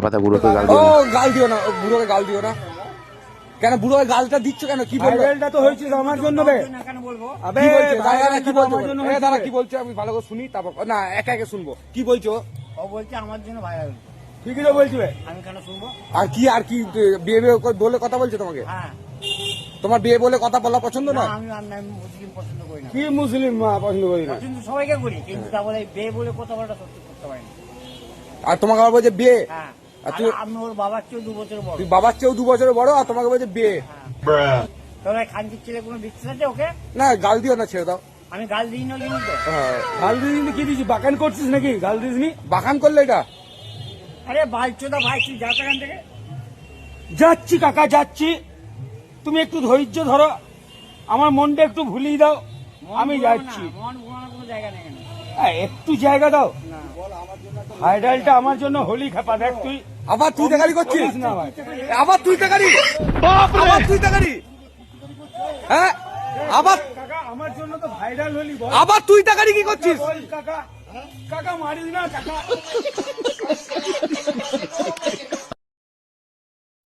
পাতা বুড়োকে গাল দিও না। গাল দিও না বুড়োকে গাল দিও না। কেন বুড়োকে গালটা দিচ্ছ কেন? কি বলবে? ভাইরালটা তো হয়েছিল আমার জন্য বে। আবে কি বলছে? দাঁড়া, কি বলছো? এ, কি আমি ভালো করে শুনি তারপর না একা একা শুনব। কি বলছো? ও বলছে আমার জন্য ভাইরাল ঠিকই তো বলছি আমি কেন শুনব? আর কি আর কি বিয়ে বিয়ে বলে কথা বলছে তোমাকে? হ্যাঁ। তোমার বিয়ে বলে কথা বলা পছন্দ না আমি মুসলিম পছন্দ করি না। কি মুসলিম মা পছন্দ করি না? পছন্দ সবাইকে করি কিন্তু তা বলে বে বলে কথা বলাটা সত্যি করতে পারি না। আর তোমাকে আবার বলছে বিয়ে? হ্যাঁ। আর তুই- আমি ওর বাবার চেয়েও দু বছর বড়। তুই বাবার চেয়েও দু বছরের বড় আর তোমাকে বলছে বিয়ে। তোর ছেলে কোনো আছে ওকে? না গাল দিও না ছেড়ে দাও। আমি গাল দিই না কিন্তু হ্যাঁ, গাল দিস কি দিছি বাকান করছিস নাকি? গাল দিস নি বাখান করলে এটা? আরে বালচোদা ভাই তুই যা এখান থেকে। যাচ্ছি কাকা যাচ্ছি। তুমি একটু ধৈর্য ধরো। আমার মনটা একটু ভুলিয়ে দাও। আমি যাচ্ছি। মন কোনো জায়গা নেই এখানে। একটু জায়গা দাও। না। ভাইরালটা আমার জন্য হোলি খেপা দেখ তুই। আবার তুই তাকারি করছিস না ভাই। আবার তুই তাকারি আবার তুই তাকারি হ্যাঁ? আবার কাকা আমার জন্য তো ভাইরাল হলি বল। আবার তুই তাকারি কি করছিস? কাকা। কাকা মারিস না কাকা।